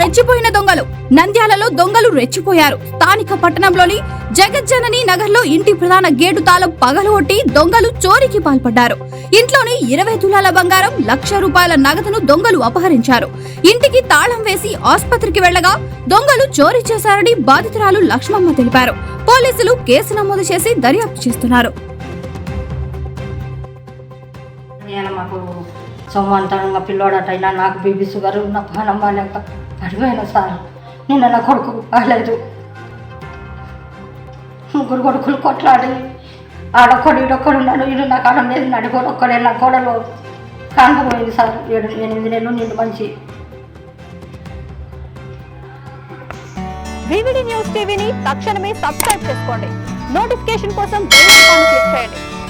రెచ్చిపోయిన దొంగలు. నంద్యాలలో దొంగలు రెచ్చిపోయారు. స్థానిక పట్టణంలోని జగజ్జనని నగర్లో ఇంటి ప్రధాన గేటు తాళం పగలగొట్టి దొంగలు చోరీకి పాల్పడ్డారు. ఇంట్లోని ఇరవై తులాల బంగారం లక్ష రూపాయల నగదును దొంగలు అపహరించారు. ఇంటికి తాళం వేసి ఆసుపత్రికి వెళ్ళగా దొంగలు చోరీ చేశారని బాధితురాలు లక్ష్మమ్మ తెలిపారు. పోలీసులు కేసు నమోదు చేసి దర్యాప్తు చేస్తున్నారు. సోమంతరంగా పిల్లోడట అయినా నాకు బీబీ షుగర్ నా పానం బాగాలేక పడిపోయిన సార్ నిన్న నా కొడుకు బాగలేదు. ముగ్గురు కొడుకులు కొట్లాడి ఆడొక్కడు ఈడొక్కడు ఉన్నాడు ఈడు నా కాలం లేదు నడిపోడు ఒక్కడే నా కోడలు కానుకపోయింది సార్. ఏడు ఎనిమిది నెలలు నిండు మంచి వివిడి న్యూస్ టీవీని తక్షణమే సబ్స్క్రైబ్ చేసుకోండి. నోటిఫికేషన్ కోసం